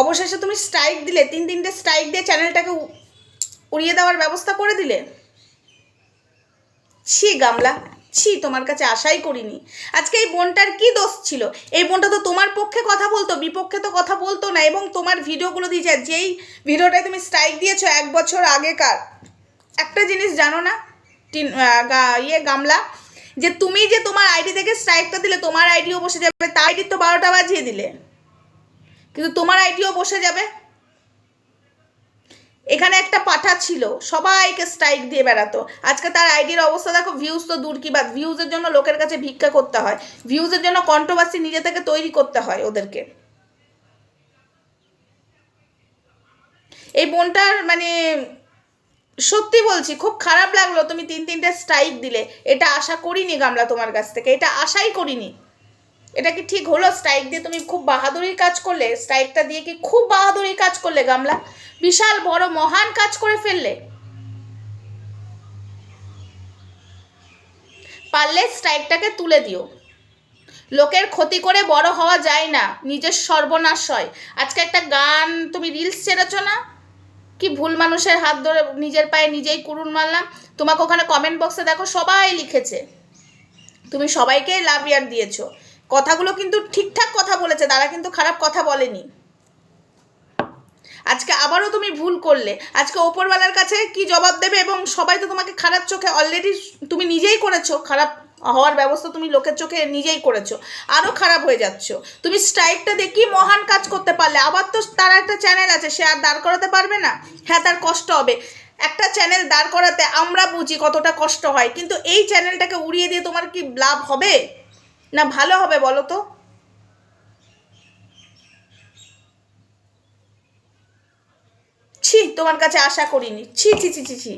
অবশেষে তুমি স্ট্রাইক দিলে, তিন তিনটে স্ট্রাইক দিয়ে চ্যানেলটাকে উড়িয়ে দেওয়ার ব্যবস্থা করে দিলে? ছি গামলা, ছি, তোমার কাছে আশাই করিনি। আজকে এই বোনটার কি দোষ ছিল? এই বোনটা তো তোমার পক্ষে কথা বলতো, বিপক্ষে তো কথা বলতো না, এবং তোমার ভিডিওগুলো দিয়েছে যেই ভিডিওটায় তুমি স্ট্রাইক দিয়েছ এক বছর আগেকার। একটা জিনিস জানো না, টিন ইয়ে গামলা, যে তুমি যে তোমার আইডি থেকে স্ট্রাইকটা দিলে, তোমার আইডিও বসে যাবে, তার আইডির তো বারোটা বাজিয়ে দিলে। কিন্তু তোমার আইডিও বসে যাবে। এখানে একটা পাঠা ছিল, সবাইকে স্ট্রাইক দিয়ে বেড়াতো। আজকে তার আইডির অবস্থা দেখো ভিউজ তো দূর কি বাদ ভিউজের জন্য লোকের কাছে ভিক্ষা করতে হয়। ভিউজের জন্য কন্ট্রোভার্সি নিজে থেকে তৈরি করতে হয় ওদেরকে। এই বোনটার মানে সত্যি বলছি, খুব খারাপ লাগল তুমি তিন তিনটে স্ট্রাইক দিলে। এটা আশা করিনি গামলা তোমার কাছ থেকে, এটা আশাই করিনি। এটা কি ঠিক হলো? স্ট্রাইক দিয়ে তুমি খুব বাহাদুরির কাজ করলে? স্ট্রাইকটা দিয়ে কি খুব বাহাদুরির কাজ করলে গামলা? বিশাল বড় মহান কাজ করে ফেললে। পারলে স্ট্রাইকটাকে তুলে দিও। লোকের ক্ষতি করে বড় হওয়া যায় না। নিজের সর্বনাশ হয়। আজকে একটা গান তুমি রিলস ছেড়েছো না? কি ভুল মানুষের হাত ধরে নিজের পায়ে নিজেই কুরুন মারলাম? তোমাকে ওখানে কমেন্ট বক্সে দেখো সবাই লিখেছে। তুমি সবাইকে লাভ ইয়ার দিয়েছ। কথাগুলো কিন্তু ঠিকঠাক কথা বলেছে, তারা কিন্তু খারাপ কথা বলেনি। আজকে আবারও তুমি ভুল করলে। আজকে ওপরওয়ালার কাছে কি জবাব দেবে এবং সবাই তো তোমাকে খারাপ চোখে অলরেডি তুমি নিজেই করেছ, খারাপ হওয়ার ব্যবস্থা তুমি লোকের চোখে নিজেই করেছ আরও খারাপ হয়ে যাচ্ছ। তুমি স্ট্রাইকটা দিয়ে কি মহান কাজ করতে পারলে, আবার তো তার একটা চ্যানেল আছে, সে আর দাঁড় করাতে পারবে না? হ্যাঁ তার কষ্ট হবে। একটা চ্যানেল দাঁড় করাতে আমরা বুঝি কতটা কষ্ট হয়, কিন্তু এই চ্যানেলটাকে উড়িয়ে দিয়ে তোমার কি লাভ হবে? না, ভালো হবে, বলো তো। ছি, তোমার কাছে আশা করিনি। ছি ছি ছি ছি ছি।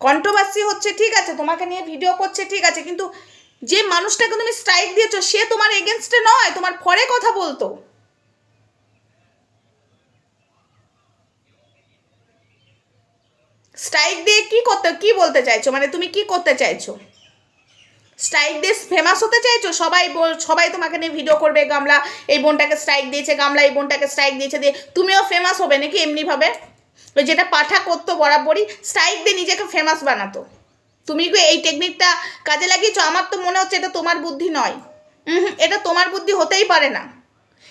কন্ট্রোভার্সি হচ্ছে, ঠিক আছে, তোমাকে নিয়ে ভিডিও করছে, ঠিক আছে, কিন্তু যে মানুষটাকে তুমি স্ট্রাইক দিয়েছ, সে তোমার এগেনস্টে নয়, তোমার ফরে কথা বলতো। স্ট্রাইক দিয়ে কি করতে, কি বলতে চাইছো? মানে তুমি কি করতে চাইছো? স্ট্রাইক দিয়ে ফেমাস হতে চাইছো? সবাই সবাই তোমাকে নিয়ে ভিডিও করবে গামলা। এই বোনটাকে স্ট্রাইক দিয়েছে, গামলা এই বোনটাকে স্ট্রাইক দিয়েছে দিয়ে তুমিও ফেমাস হবে নাকি এমনিভাবে? ওই যেটা পাঠা করতো বরাবরই স্ট্রাইক দিয়ে নিজেকে ফেমাস বানাতো। তুমি কি এই টেকনিকটা কাজে লাগিয়েছো? আমার তো মনে হচ্ছে এটা তোমার বুদ্ধি নয়। এটা তোমার বুদ্ধি হতেই পারে না।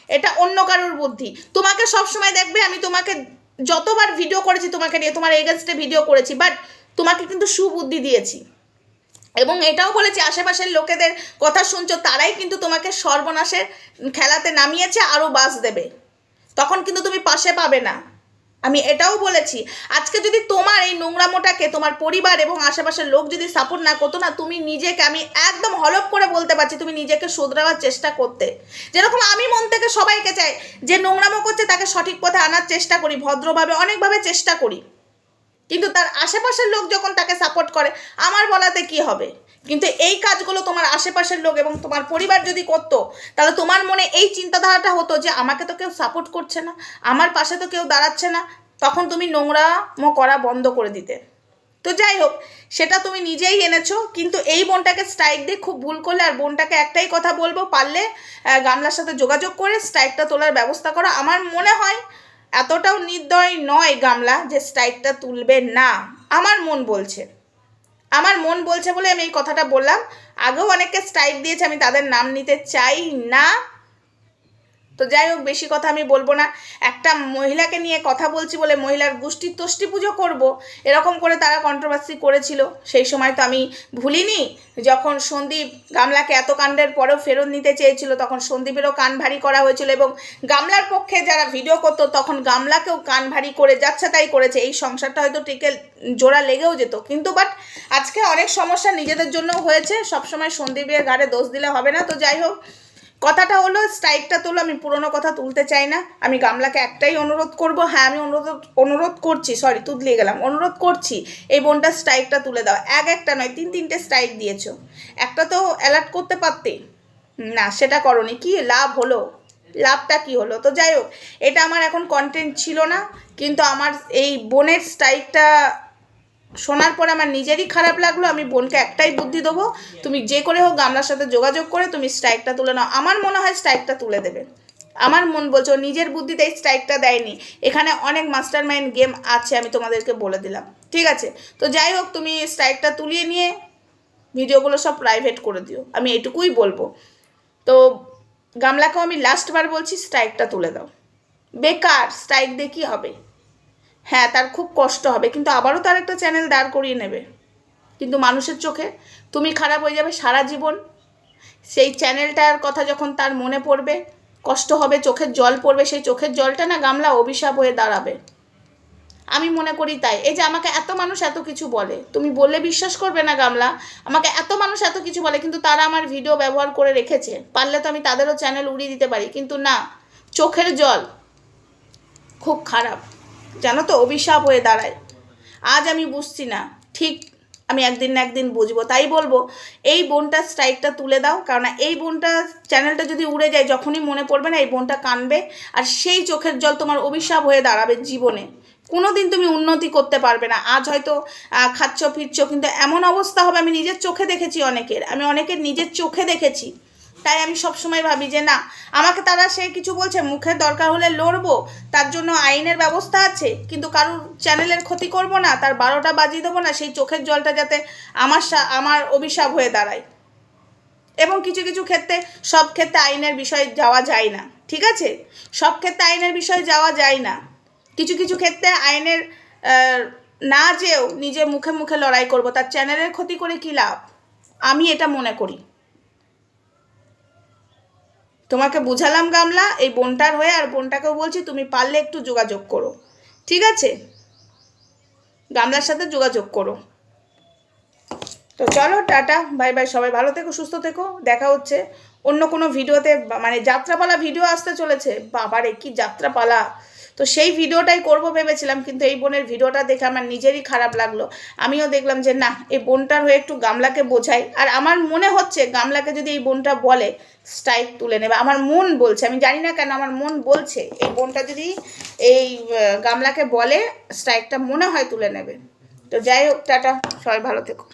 এটা অন্য কারোর বুদ্ধি। তোমাকে সব সময় দেখবে, আমি তোমাকে যতবার ভিডিও করেছি তোমাকে নিয়ে, তোমার এগেনস্টে ভিডিও করেছি বাট তোমাকে কিন্তু সুবুদ্ধি দিয়েছি। এবং এটাও বলেছি, আশেপাশের লোকেদের কথা শুনছো, তারাই কিন্তু তোমাকে সর্বনাশের খেলাতে নামিয়েছে, আরও বাস দেবে। তখন কিন্তু তুমি পাশে পাবে না। আমি এটাও বলেছি, আজকে যদি তোমার এই নোংরামোটাকে তোমার পরিবার এবং আশেপাশের লোক যদি সাপোর্ট না করতো না, তুমি নিজেকে, আমি একদম হলপ করে বলতে পারছি, তুমি নিজেকে শুধরাবার চেষ্টা করতে। যেরকম আমি মন থেকে সবাইকে চাই, যে নোংরামো করছে, তাকে সঠিক পথে আনার চেষ্টা করি, ভদ্রভাবে, অনেকভাবে চেষ্টা করি। কিন্তু তার আশেপাশের লোক যখন তাকে সাপোর্ট করে, আমার বলাতে কি হবে? কিন্তু এই কাজগুলো তোমার আশেপাশের লোক এবং তোমার পরিবার যদি করতো, তাহলে তোমার মনে এই চিন্তাধারাটা হতো যে আমাকে তো কেউ সাপোর্ট করছে না, আমার পাশে তো কেউ দাঁড়াচ্ছে না, তখন তুমি নোংরামো করা বন্ধ করে দিতে। তো যাই হোক, সেটা তুমি নিজেই এনেছো, কিন্তু এই বোনটাকে স্ট্রাইক দিয়ে খুব ভুল করলে, আর বোনটাকে একটাই কথা বলব, পারলে গামলার সাথে যোগাযোগ করে স্ট্রাইকটা তোলার ব্যবস্থা করো। আমার মনে হয় এতটাও নির্দয় নয় গামলা যে স্ট্রাইকটা তুলবে না। আমার মন বলছে। আমার মন বলছে বলে আমি এই কথাটা বললাম। আগেও অনেককে স্ট্রাইক দিয়েছে, আমি তাদের নাম নিতে চাই না। তো যাই হোক, বেশি কথা আমি বলব না। একটা মহিলাকে নিয়ে কথা বলছি বলে মহিলার গোষ্ঠীর তষ্টি পুজো করব, এরকম করে তারা কন্ট্রোভার্সি করেছিল। সেই সময় তো আমি ভুলিনি, যখন সন্দীপ গামলাকে এত কাণ্ডের পরেও ফেরত নিতে চেয়েছিল, তখন সন্দীপেরও কান ভারী করা হয়েছিল এবং গামলার পক্ষে যারা ভিডিও করতো, তখন গামলাকেও কান ভারী করে যাচ্ছে তাই করেছে। এই সংসারটা হয়তো টিকে জোড়া লেগেও যেত। কিন্তু বাট আজকে অনেক সমস্যা নিজেদের জন্যও হয়েছে। সবসময় সন্দীপের ঘাড়ে দোষ দিলে হবে না। তো যাই হোক কথাটা হলো স্ট্রাইকটা তুলো, আমি পুরোনো কথা তুলতে চাই না। আমি গামলাকে একটাই অনুরোধ করব হ্যাঁ আমি অনুরোধ অনুরোধ করছি সরি তুদলিয়ে গেলাম, অনুরোধ করছি, এই বোনটা স্ট্রাইকটা তুলে দাও। এক একটা নয়, তিন তিনটে স্ট্রাইক দিয়েছ। একটা তো অ্যালার্ট করতে পারতে। না, সেটা করনি। কি লাভ হলো? লাভটা কি হলো? তো যাই হোক, এটা আমার এখন কন্টেন্ট ছিল না, কিন্তু আমার এই বোনের স্ট্রাইকটা শোনার পর আমার নিজেরই খারাপ লাগল, আমি বোনকে একটাই বুদ্ধি দেবো, তুমি যে করে হোক গামলার সাথে যোগাযোগ করে তুমি স্ট্রাইকটা তুলে নাও। আমার মনে হয় স্ট্রাইকটা তুলে দেবে। আমার মন বলছে নিজের বুদ্ধিতে এই স্ট্রাইকটা দেয়নি। এখানে অনেক মাস্টার মাইন্ড গেম আছে, আমি তোমাদেরকে বলে দিলাম। ঠিক আছে? তো যাই হোক, তুমি স্ট্রাইকটা তুলিয়ে নিয়ে ভিডিওগুলো সব প্রাইভেট করে দিও। আমি এটুকুই বলব। তো গামলাকেও আমি লাস্টবার বলছি, স্ট্রাইকটা তুলে দাও। বেকার, স্ট্রাইক দিয়ে কী হবে? হ্যাঁ তার খুব কষ্ট হবে, কিন্তু আবারও তার একটা চ্যানেল দাঁড় করিয়ে নেবে। কিন্তু মানুষের চোখে তুমি খারাপ হয়ে যাবে সারা জীবন। সেই চ্যানেলটার কথা যখন তার মনে পড়বে, কষ্ট হবে, চোখের জল পড়বে, সেই চোখের জলটা না গামলা অভিশাপ হয়ে দাঁড়াবে। আমি মনে করি তাই। এই যে আমাকে এত মানুষ এত কিছু বলে, তুমি বললে বিশ্বাস করবে না গামলা, আমাকে এত মানুষ এত কিছু বলে, কিন্তু তারা আমার ভিডিও ব্যবহার করে রেখেছে। পারলে তো আমি তাদেরও চ্যানেল উড়িয়ে দিতে পারি, কিন্তু না, চোখের জল খুব খারাপ। জানো তো, অভিশাপ হয়ে দাঁড়ায়। আজ আমি বুঝছি না, ঠিক আমি একদিন না একদিন বুঝব। তাই বলব, এই বোনটার স্ট্রাইকটা তুলে দাও কারণ এই বোনটা চ্যানেলটা যদি উড়ে যায়, যখনই মনে পড়বে না, এই বোনটা কানবে, আর সেই চোখের জল তোমার অভিশাপ হয়ে দাঁড়াবে জীবনে। কোনো দিন তুমি উন্নতি করতে পারবে না। আজ হয়তো খাচ্ছ, ফিরছ, কিন্তু এমন অবস্থা হবে, আমি নিজের চোখে দেখেছি অনেকের। আমি অনেকের নিজের চোখে দেখেছি। তাই আমি সবসময় ভাবি যে না, আমাকে তারা সে কিছু বলছে, মুখের দরকার হলে লড়বো, তার জন্য আইনের ব্যবস্থা আছে, কিন্তু কারোর চ্যানেলের ক্ষতি করব না, তার বারোটা বাজিয়ে দেবো না, সেই চোখের জলটা যাতে আমার আমার অভিশাপ হয়ে দাঁড়ায়। এবং কিছু কিছু ক্ষেত্রে সব ক্ষেত্রে আইনের বিষয়ে যাওয়া যায় না, ঠিক আছে? সব ক্ষেত্রে আইনের বিষয়ে যাওয়া যায় না। কিছু কিছু ক্ষেত্রে আইনের না যেও নিজে মুখে মুখে লড়াই করব, তার চ্যানেলের ক্ষতি করে কী লাভ? আমি এটা মনে করি। তোমাকে বুঝালাম গামলা, এই বোনটার হয়ে আর বোনটাকেও বলছি তুমি পারলে একটু যোগাযোগ করো। ঠিক আছে? গামলার সাথে যোগাযোগ করো। তো চলো, টাটা, বাই বাই, সবাই ভালো থেকো, সুস্থ থেকো, দেখা হচ্ছে অন্য কোনো ভিডিওতে মানে যাত্রাপালা ভিডিও আসতে চলেছে। বাবারে, কি যাত্রাপালা! তো সেই ভিডিওটাই করব ভেবেছিলাম, কিন্তু এই বোনের ভিডিওটা দেখে আমার নিজেরই খারাপ লাগল। আমিও দেখলাম যে, না, এই বোনটার হয়ে একটু গামলাকে বোঝাই। আর আমার মনে হচ্ছে গামলাকে যদি এই বোনটা বলে স্ট্রাইক তুলে নেবে। আমার মন বলছে, আমি জানি না কেন আমার মন বলছে, এই বোনটা যদি এই গামলাকে বলে স্ট্রাইকটা মনে হয় তুলে নেবে। তো যাই হোক, টাটা, সবাই ভালো থেকো।